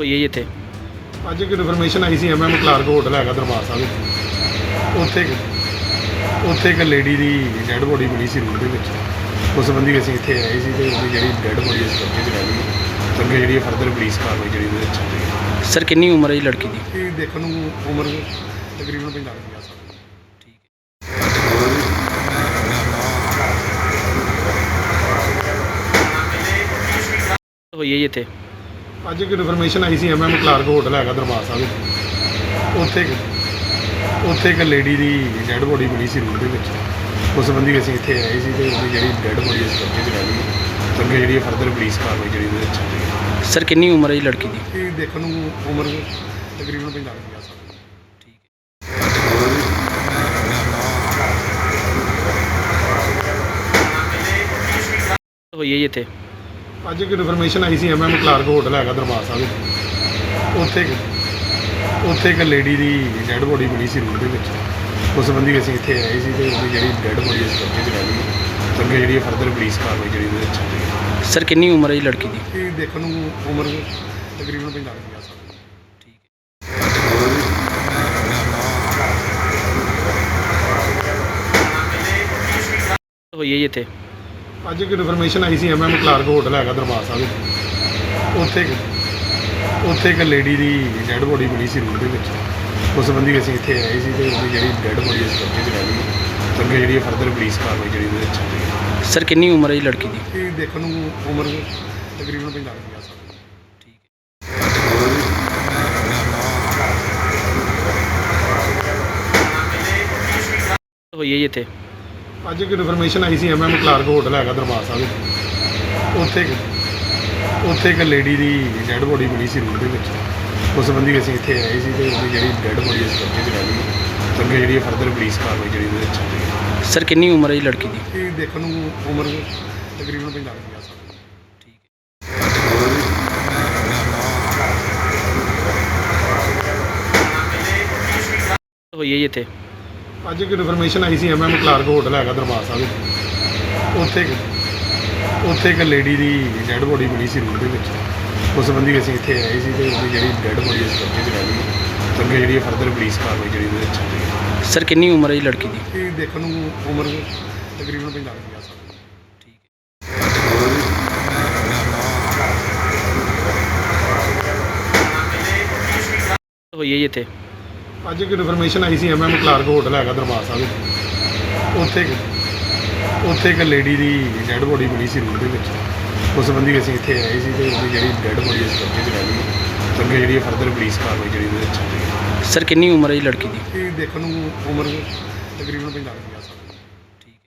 ਹੋਈ ਹੈ ਜੀ ਇੱਥੇ। ਅੱਜ ਇੱਕ ਇਨਫੋਰਮੇਸ਼ਨ ਆਈ ਸੀ ਐਮਐਮ ਕਲਾਰਕ ਹੋਟਲ ਹੈਗਾ ਦਰਬਾਰ ਸਾਹਿਬ ਵਿੱਚ। ਉੱਥੇ ਉੱਥੇ ਇੱਕ ਲੇਡੀ ਦੀ ਡੈੱਡ ਬੋਡੀ ਮਿਲੀ ਸੀ ਰੂਮ ਦੇ ਵਿੱਚ। ਉਸ ਸੰਬੰਧੀ ਅਸੀਂ ਇੱਥੇ ਆਏ ਸੀ ਤੇ ਉਹਦੀ ਜਿਹੜੀ ਡੈੱਡ ਬੋਡੀ ਇਸ ਕਰਕੇ ਗਈ। ਤੇ ਅੱਗੇ ਜਿਹੜੀ ਫਰਦਰ ਪੁਲਿਸ ਕਾਰਵਾਈ ਜਿਹੜੀ ਉਹਦੇ ਵਿੱਚ ਚੱਲ ਰਹੀ ਹੈ। ਸਰ ਕਿੰਨੀ ਉਮਰ ਹੈ ਜੀ ਲੜਕੀ ਦੀ? ਇਹ ਦੇਖਣ ਨੂੰ ਉਮਰ ਤਕਰੀਬਨ 45 50 ਸਾਲ। ਹੋਈ ਹੈ ਜੀ ਇੱਥੇ। ਅੱਜ ਇੱਕ ਇਨਫੋਰਮੇਸ਼ਨ ਆਈ ਸੀ ਐਮਐਮ ਕਲਾਰਕ ਹੋਟਲ ਹੈਗਾ ਦਰਬਾਰ ਸਾਹਿਬ ਵਿੱਚ। ਉੱਥੇ ਉੱਥੇ ਇੱਕ ਲੇਡੀ ਦੀ ਡੈੱਡ ਬੋਡੀ ਮਿਲੀ ਸੀ ਰੂਮ ਦੇ ਵਿੱਚ। ਉਸ ਸੰਬੰਧੀ ਅਸੀਂ ਇੱਥੇ ਆਏ ਸੀ ਤੇ ਉਹਦੀ ਜਿਹੜੀ ਡੈੱਡ ਬੋਡੀ ਇਸ ਕਰਕੇ ਗਈ। ਤੇ ਅੱਗੇ ਜਿਹੜੀ ਫਰਦਰ ਪੁਲਿਸ ਕਾਰਵਾਈ ਜਿਹੜੀ ਉਹਦੇ ਵਿੱਚ ਚੱਲ ਰਹੀ ਹੈ। ਸਰ ਕਿੰਨੀ ਉਮਰ ਹੈ ਜੀ ਲੜਕੀ ਦੀ? ਇਹ ਦੇਖਣ ਨੂੰ ਉਮਰ ਤਕਰੀਬਨ 45 50 ਸਾਲ। ਹੋਈ ਹੈ ਜੀ ਇੱਥੇ। ਅੱਜ ਇੱਕ ਇਨਫੋਰਮੇਸ਼ਨ ਆਈ ਸੀ ਐਮਐਮ ਕਲਾਰਕ ਹੋਟਲ ਹੈਗਾ ਦਰਬਾਰ ਸਾਹਿਬ ਵਿੱਚ। ਉੱਥੇ ਉੱਥੇ ਇੱਕ ਲੇਡੀ ਦੀ ਡੈੱਡ ਬੋਡੀ ਮਿਲੀ ਸੀ ਰੂਮ ਦੇ ਵਿੱਚ। ਉਸ ਸੰਬੰਧੀ ਅਸੀਂ ਇੱਥੇ ਆਏ ਸੀ ਤੇ ਉਹਦੀ ਜਿਹੜੀ ਡੈੱਡ ਬੋਡੀ ਇਸ ਕਰਕੇ ਗਈ। ਤੇ ਅੱਗੇ ਜਿਹੜੀ ਫਰਦਰ ਪੁਲਿਸ ਕਾਰਵਾਈ ਜਿਹੜੀ ਉਹਦੇ ਵਿੱਚ ਚੱਲ ਰਹੀ ਹੈ। ਸਰ ਕਿੰਨੀ ਉਮਰ ਹੈ ਜੀ ਲੜਕੀ ਦੀ? ਇਹ ਦੇਖਣ ਨੂੰ ਉਮਰ ਤਕਰੀਬਨ 45 50 ਸਾਲ। ਹੋਈ ਹੈ ਜੀ ਇੱਥੇ? ਅੱਜ ਇੱਕ ਇਨਫੋਰਮੇਸ਼ਨ ਆਈ ਸੀ ਐਮਐਮ ਕਲਾਰਕ ਹੋਟਲ ਹੈਗਾ ਦਰਬਾਰ ਸਾਹਿਬ ਵਿੱਚ। ਉੱਥੇ ਉੱਥੇ ਇੱਕ ਲੇਡੀ ਦੀ ਡੈੱਡ ਬੋਡੀ ਮਿਲੀ ਸੀ ਰੂਮ ਦੇ ਵਿੱਚ। ਉਸ ਸੰਬੰਧੀ ਅਸੀਂ ਇੱਥੇ ਆਏ ਸੀ ਤੇ ਉਹਦੀ ਜਿਹੜੀ ਡੈੱਡ ਬੋਡੀ ਇਸ ਕਰਕੇ ਗਈ। ਤੇ ਅੱਗੇ ਜਿਹੜੀ ਫਰਦਰ ਪੁਲਿਸ ਕਾਰਵਾਈ ਜਿਹੜੀ ਉਹਦੇ ਵਿੱਚ ਚੱਲ ਰਹੀ ਹੈ। ਸਰ ਕਿੰਨੀ ਉਮਰ ਹੈ ਜੀ ਲੜਕੀ ਦੀ? ਇਹ ਦੇਖਣ ਨੂੰ ਉਮਰ ਤਕਰੀਬਨ 45 50 ਸਾਲ। ਹੋਈ ਹੈ ਜੀ ਇੱਥੇ? ਅੱਜ ਇੱਕ ਇਨਫੋਰਮੇਸ਼ਨ ਆਈ ਸੀ ਐਮਐਮ ਕਲਾਰਕ ਹੋਟਲ ਹੈਗਾ ਦਰਬਾਰ ਸਾਹਿਬ ਵਿੱਚ। ਉੱਥੇ ਉੱਥੇ ਇੱਕ ਲੇਡੀ ਦੀ ਡੈੱਡ ਬੋਡੀ ਮਿਲੀ ਸੀ ਰੂਮ ਦੇ ਵਿੱਚ। ਉਸ ਸੰਬੰਧੀ ਅਸੀਂ ਇੱਥੇ ਆਏ ਸੀ ਤੇ ਉਹਦੀ ਜਿਹੜੀ ਡੈੱਡ ਬੋਡੀ ਇਸ ਕਰਕੇ ਗਈ। ਤੇ ਅੱਗੇ ਜਿਹੜੀ ਫਰਦਰ ਪੁਲਿਸ ਕਾਰਵਾਈ ਜਿਹੜੀ ਉਹਦੇ ਵਿੱਚ ਚੱਲ ਰਹੀ ਹੈ। ਸਰ ਕਿੰਨੀ ਉਮਰ ਹੈ ਜੀ ਲੜਕੀ ਦੀ? ਇਹ ਦੇਖਣ ਨੂੰ ਉਮਰ ਤਕਰੀਬਨ 45 50 ਸਾਲ ਹੋਈ ਹੈ ਜੀ ਇੱਥੇ। ਅੱਜ ਇੱਕ ਇਨਫੋਰਮੇਸ਼ਨ ਆਈ ਸੀ ਐਮਐਮ ਕਲਾਰਕ ਹੋਟਲ ਹੈਗਾ ਦਰਬਾਰ ਸਾਹਿਬ ਵਿੱਚ। ਉੱਥੇ ਉੱਥੇ ਇੱਕ ਲੇਡੀ ਦੀ ਡੈੱਡ ਬੋਡੀ ਮਿਲੀ ਸੀ ਰੂਮ ਦੇ ਵਿੱਚ। ਉਸ ਸੰਬੰਧੀ ਅਸੀਂ ਇੱਥੇ ਆਏ ਸੀ ਤੇ ਉਹਦੀ ਜਿਹੜੀ ਡੈੱਡ ਬੋਡੀ ਇਸ ਕਰਕੇ ਰਹਿ ਗਈ। ਤੇ ਅੱਗੇ ਜਿਹੜੀ ਫਰਦਰ ਪੁਲਿਸ ਕਾਰਵਾਈ ਜਿਹੜੀ ਉਹਦੇ ਵਿੱਚ ਚੱਲ ਰਹੀ ਹੈ ਸਰ ਕਿੰਨੀ ਉਮਰ ਹੈ ਜੀ ਲੜਕੀ ਦੀ? ਇਹ ਦੇਖਣ ਨੂੰ ਉਮਰ ਤਕਰੀਬਨ 45 50 ਸਾਲ। ਹੋਈ ਹੈ ਜੀ ਇੱਥੇ। ਅੱਜ ਇੱਕ ਇਨਫੋਰਮੇਸ਼ਨ ਆਈ ਸੀ ਐਮਐਮ ਕਲਾਰਕ ਹੋਟਲ ਹੈਗਾ ਦਰਬਾਰ ਸਾਹਿਬ ਵਿੱਚ। ਉੱਥੇ ਉੱਥੇ ਇੱਕ ਲੇਡੀ ਦੀ ਡੈੱਡ ਬੋਡੀ ਮਿਲੀ ਸੀ ਰੂਮ ਦੇ ਵਿੱਚ। ਉਸ ਸੰਬੰਧੀ ਅਸੀਂ ਇੱਥੇ ਆਏ ਸੀ ਤੇ ਉਹਦੀ ਜਿਹੜੀ ਡੈੱਡ ਬੋਡੀ ਇਸ ਕਰਕੇ ਗਈ। ਤੇ ਅੱਗੇ ਜਿਹੜੀ ਫਰਦਰ ਪੁਲਿਸ ਕਾਰਵਾਈ ਜਿਹੜੀ ਉਹਦੇ ਵਿੱਚ ਚੱਲ ਰਹੀ ਹੈ। ਸਰ ਕਿੰਨੀ ਉਮਰ ਹੈ ਜੀ ਲੜਕੀ ਦੀ? ਇਹ ਦੇਖਣ ਨੂੰ ਉਮਰ ਤਕਰੀਬਨ 45